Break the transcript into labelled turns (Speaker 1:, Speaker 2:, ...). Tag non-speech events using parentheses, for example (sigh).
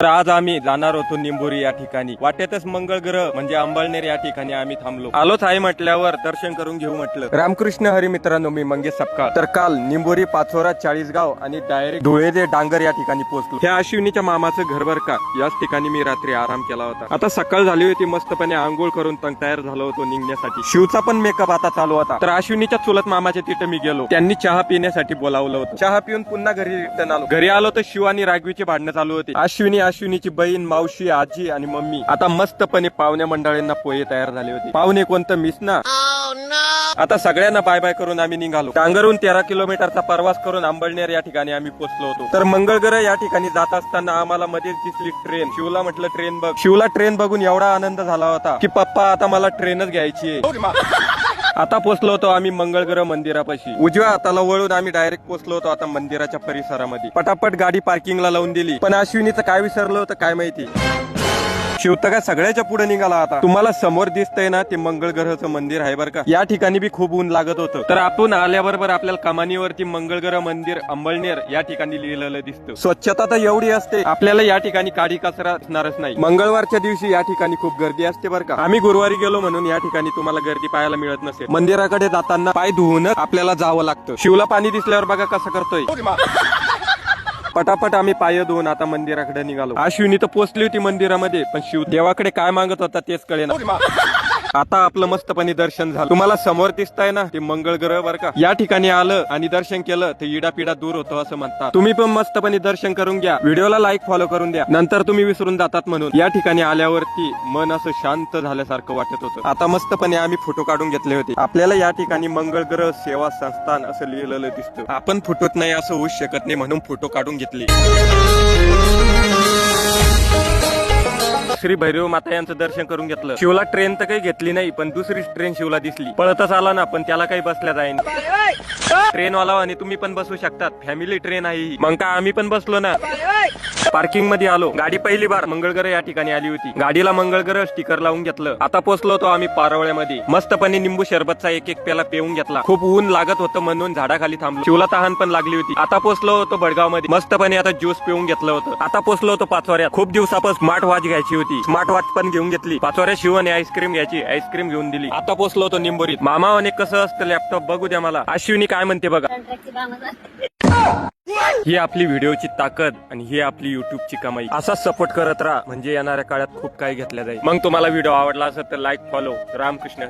Speaker 1: तर आज आम्ही जाणार होतो निंबोरी या ठिकाणी. वाटेतच मंगळ ग्रह म्हणजे अंबळनेर या ठिकाणी आम्ही थांबलो. आलोच आहे म्हटल्यावर दर्शन करून घेऊ म्हटलं. रामकृष्ण हरी मित्रांनो मी मंगेश सपकाळ. तर काल निंबोरी पाचोरा चाळीसगाव आणि डायरेक्ट धुळे ते डांगर या ठिकाणी पोहोचलो. ह्या अश्विनीच्या मामाचं घर बर का? याच ठिकाणी मी रात्री आराम केला होता. आता सकाळ झाली होती मस्तपणे आंघोळ करून तंग तयार झालो होतो निघण्यासाठी. शिवचा पण मेकअप आता चालू होता. तर अश्विनीच्या चुलत मामाच्या तिथे मी गेलो. त्यांनी चहा पिण्यासाठी बोलावलं होतं. चहा पिऊन पुन्हा घरी रिटर्न आलो. घरी आलो तर शिव आणि राघवीची भांडणं चालू होती. अश्विनी अश्विनीची बहीण मावशी आजी आणि मम्मी आता मस्तपणे पाहुण्या मंडळींना पोहे तयार झाले होते. पाहुणे कोणतं मिस ना? आता सगळ्यांना बाय बाय करून आम्ही निघालो. टांगरून तेरा किलोमीटरचा प्रवास करून अंबळनेर या ठिकाणी आम्ही पोहोचलो होतो. तर मंगळग्रह या ठिकाणी जात असताना आम्हाला मध्येच दिसली ट्रेन शिवला म्हटलं ट्रेन बघ. शिवला ट्रेन बघून एवढा आनंद झाला होता की पप्पा आता मला ट्रेनच घ्यायची आहे. (laughs) हो आता पोहोचलो होतो आम्ही मंगळग्रह मंदिरापाशी. उजव्या हाताला वळून आम्ही डायरेक्ट पोहोचलो होतो आता मंदिराच्या परिसरामध्ये. पटापट गाडी पार्किंगला लावून दिली. पण अश्विनीचं काय विसरलं होतं काय माहिती? शिवतका सगळ्याच्या पुढे निघाला आता? तुम्हाला समोर दिसतंय ना ते मंगळ ग्रहाचं मंदिर आहे बरं का? या ठिकाणी बी खूप ऊन लागत होतं. तर आपण आल्याबरोबर आपल्याला कमानीवरती मंगळ ग्रह मंदिर अंबळनेर या ठिकाणी लिहिलेलं दिसतं. स्वच्छता तर एवढी असते आपल्याला या ठिकाणी काडी कचरा असणारच नाही. मंगळवारच्या दिवशी या ठिकाणी खूप गर्दी असते बरं का? आम्ही गुरुवारी गेलो म्हणून या ठिकाणी तुम्हाला गर्दी पाहायला मिळत नसेल. मंदिराकडे जाताना पाय धुवूनच आपल्याला जावं लागतं. शिवला पाणी दिसल्यावर बघा कसं करतोय. पटापट आम्ही पाय धुवून आता मंदिराकडे निघालो. अश्विनी तर पोचली होती मंदिरामध्ये पण शिव देवाकडे काय मागत होता तेच कळेना. आता आपलं मस्तपणे दर्शन झालं. तुम्हाला समोर दिसताय ना ते मंगळ ग्रह बर का? या ठिकाणी आलं आणि दर्शन केलं तर इडापिडा दूर होतो असं म्हणतात. तुम्ही पण मस्तपणे दर्शन करून घ्या. व्हिडिओला लाईक फॉलो करून द्या. नंतर तुम्ही विसरून जातात म्हणून. या ठिकाणी आल्यावरती मन असं शांत झाल्यासारखं वाटत होतं. आता मस्तपणे आम्ही फोटो काढून घेतले होते. आपल्याला या ठिकाणी मंगळ ग्रह सेवा संस्थान असं लिहिलेलं दिसतं. आपण फोटोत नाही असं होऊच शकत नाही म्हणून फोटो काढून घेतले. श्री भैरव माता यांचं दर्शन करून घेतलं. शिवला ट्रेन तर काही घेतली नाही पण दुसरी ट्रेन शिवला दिसली. पळतच आला ना पण त्याला काही बसल्या जाईन. ट्रेन वाला आणि तुम्ही पण बसू शकतात. फॅमिली ट्रेन आहे मग का आम्ही पण बसलो ना? पार्किंगमध्ये आलो. गाडी पहिली बार मंगळगर या ठिकाणी आली होती. गाडीला मंगळगर स्टिकर लावून घेतलं. आता पोहोचलो होतो आम्ही पारवळ्यामध्ये. मस्तपणे निंबू शरबतचा एक एक प्याला पिऊन घेतला. खूप ऊन लागत होतं म्हणून झाडाखाली थांबलो. शिवला तहान पण लागली होती. आता पोहोचलो होतो बडगावमध्ये मस्तपणे आता ज्यूस पिऊन घेतलं होतं. आता पोहोचलो होतो पाचवाऱ्यात खूप दिवसापासून स्मार्ट वॉच घ्यायची होती. स्मार्ट वॉच पण घेऊन घेतली. पाचवाऱ्या शिवाने आईस्क्रीम घ्यायची. आईस्क्रीम घेऊन दिली. आता पोहोचलो होतो निंबोरीत. मामा म्हणे कसं असतं लॅपटॉप बघू द्या मला. अश्विनी काय म्हणते बघा. ही आपली व्हिडिओची ताकद आणि ही आपली युट्यूबची कमाई. असा सपोर्ट करत राहा म्हणजे येणाऱ्या काळात खूप काही घेतल्या जाईल. मग तुम्हाला व्हिडिओ आवडला असेल तर लाईक फॉलो रामकृष्ण.